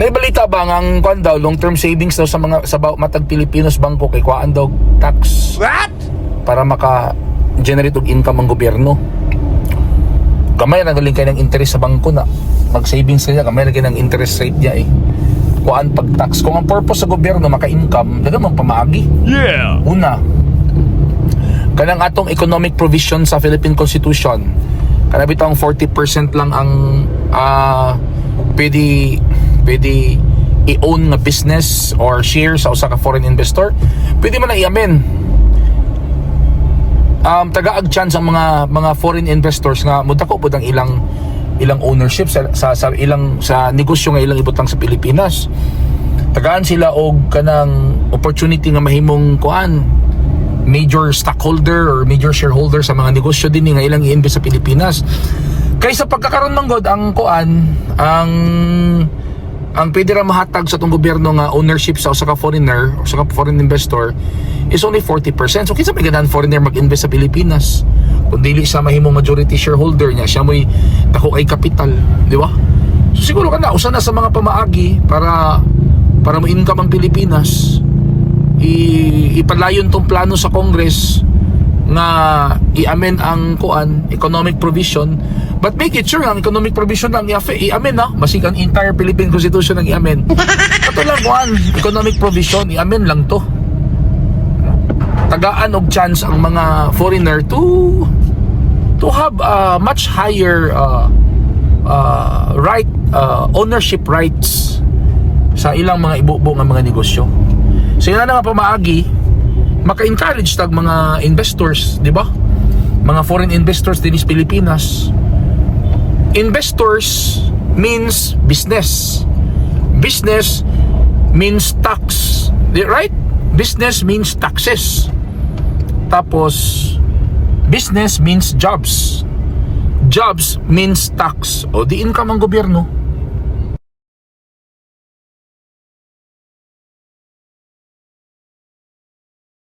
Naibalita ba nga ang kwan daw long term savings daw sa mga sa matag Pilipinos bangko kay kuan daw tax What? para maka generate og income ang gobyerno. Gamay na galing kayo ng interest sa bangko na. Mag savings niya gamay na ng interest rate niya eh. Kuan pag tax kung ang purpose sa gobyerno maka-income, daga man pamaagi. Yeah. Una, kanang atong economic provision sa Philippine Constitution, kana bitong 40% lang ang ah pwede pwede i-own nga business or share sa usa ka foreign investor, pwede man na i-amend. Um, tagaag chance ang mga mga foreign investors nga mudako pud ang ilang ilang ownership sa, sa, sa ilang sa negosyo nga ilang ibutang sa Pilipinas. Tagaan sila og kanang opportunity nga mahimong kuan major stockholder or major shareholder sa mga negosyo din nga ilang i-invest sa Pilipinas. Kaysa pagkakaroon man god ang kuan ang ang pwede ra mahatag sa tong gobyerno nga ownership sa usa ka foreigner o sa ka foreign investor is only 40%. So kinsa may ganahan foreigner mag-invest sa Pilipinas? Kung dili siya mahimong majority shareholder niya, siya mo'y dako kay kapital, di ba? So siguro kana usa na sa mga pamaagi para para mo-income ang Pilipinas i ipalayon tong plano sa Congress nga i-amend ang kuan economic provision. But make it sure ang economic provision lang i-amend na basig ang entire Philippine Constitution ang i-amend. Ato lang kuan economic provision i-amend lang to. Tagaan og chance ang mga foreigner to to have a much higher uh, uh, right uh, ownership rights sa ilang mga ibubo nga mga negosyo. So yun na nga pamaagi, maka-encourage tag mga investors, di ba? Mga foreign investors din sa Pilipinas. Investors means business. Business means tax. Right? Business means taxes. Tapos, business means jobs. Jobs means tax. O di income ang gobyerno.